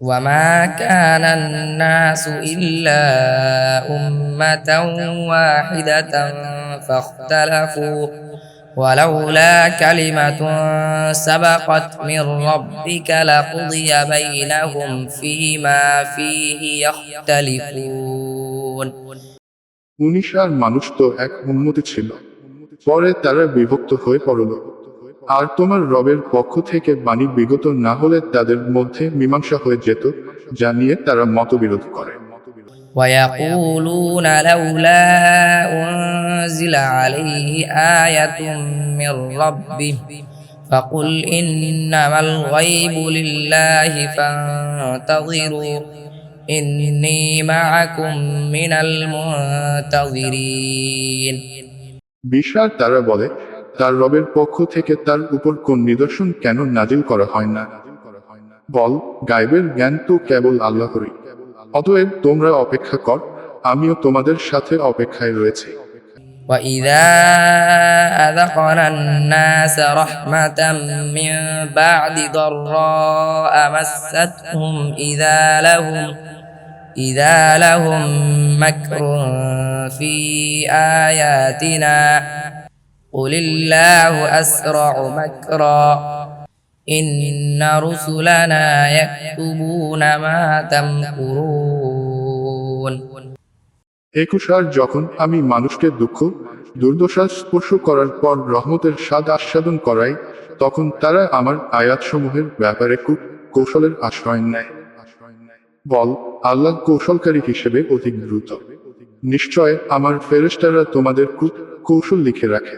وما كان الناس إلا أمة واحدة فاختلفوا ولولا كلمة سبقت من ربك لقضي بينهم فيما فيه يختلفون উনিশ আর মানুষ তো এক উন্মতি ছিল পরে তারা বিভক্ত হয়ে পড়ল আর তোমার রবের পক্ষ থেকে বাণী বিগত না হলে তাদের মধ্যে মীমাংসা হয়ে যেত যা নিয়ে তারা মতবিরোধ করে ويقولون لولا أنزل عليه آية من ربه فقل إنما الغيب لله فانتظروا إني معكم من المنتظرين বিশাল তারা বলে তার রবের পক্ষ থেকে তার উপর কোন নিদর্শন কেন নাজিল করা হয় না বল গাইবের জ্ঞান তো কেবল আল্লাহরই অতএব তোমরা অপেক্ষা কর আমিও তোমাদের সাথে অপেক্ষায় রয়েছি وإذا أذقنا الناس رحمة من بعد ضراء مستهم إذا لهم إذا لهم مكر في آياتنا قل الله أسرع مكرا إن رسلنا يكتبون ما تمكرون একুশ আর যখন আমি মানুষকে দুঃখ দুর্দশা স্পর্শ করার পর রহমতের স্বাদ আস্বাদন করাই তখন তারা আমার আয়াতসমূহের ব্যাপারে কূপ কৌশলের আশ্রয় নেয় বল আল্লাহ কৌশলকারী হিসেবে অধিক দ্রুত নিশ্চয় আমার ফেরেশতারা তোমাদের কূপ কৌশল লিখে রাখে।